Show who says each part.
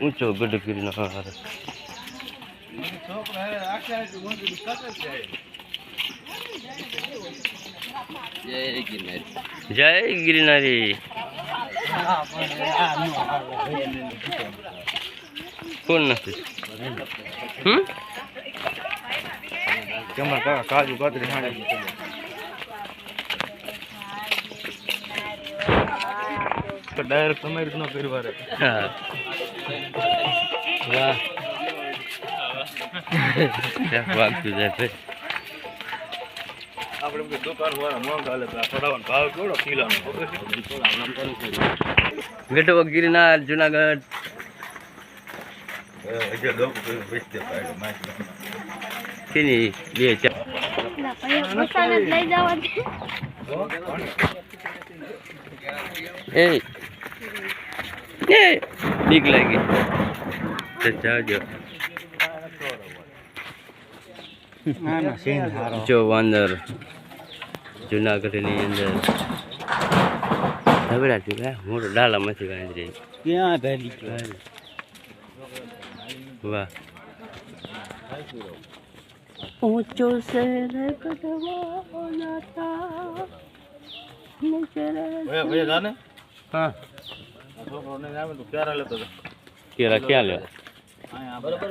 Speaker 1: ઊંચો ગઢ ગીરનો હારે જય ગિરનારી. કોણ નથી? હમ?
Speaker 2: કાજુ કાતરી હાણી તો ડાયરેક્ટ તમારી રીતનો કરવા
Speaker 1: રે વાહ. જાય
Speaker 2: આપણે એમ કે દુકાન વાળા મોંઘા હાલે તો ભાવ કેવડો કિલોનો?
Speaker 1: ગઢવો ગિરનાર જુનાગઢ. બે ચાર
Speaker 3: મસાલા લઈ જવા દે
Speaker 1: એ એ બીક લાગી. જાજો. જો વાંદર જુનાગઢની અંદર ધબડા ચૂકા મોટો ડાલામાંથી વાંદરી
Speaker 4: ક્યાં ભેલી
Speaker 1: વાહ.
Speaker 3: ઊંચો
Speaker 2: શહેર કટવા જતા
Speaker 1: હા. કેરા ક્યાં લેવા
Speaker 2: બરોબર